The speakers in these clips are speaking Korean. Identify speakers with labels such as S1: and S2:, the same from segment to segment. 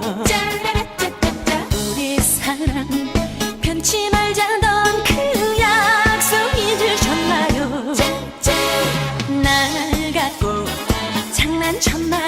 S1: 짤라라짜짜짜. 우리 사랑 편치 말자던 그 약속 잊으셨나요? 날 갖고 장난 쳤 나.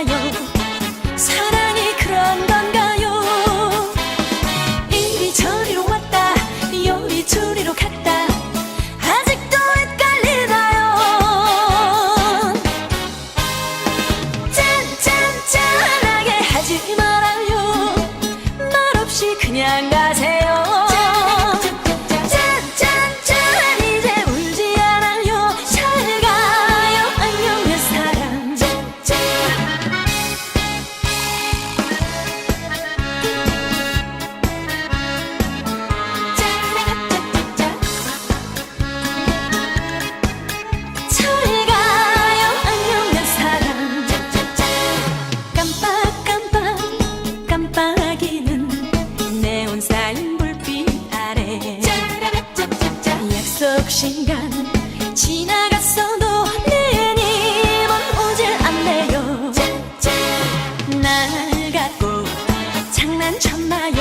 S1: 저녁 시간 지나갔어도 내 님은 오질 않네요. 날 갖고 장난쳤나요?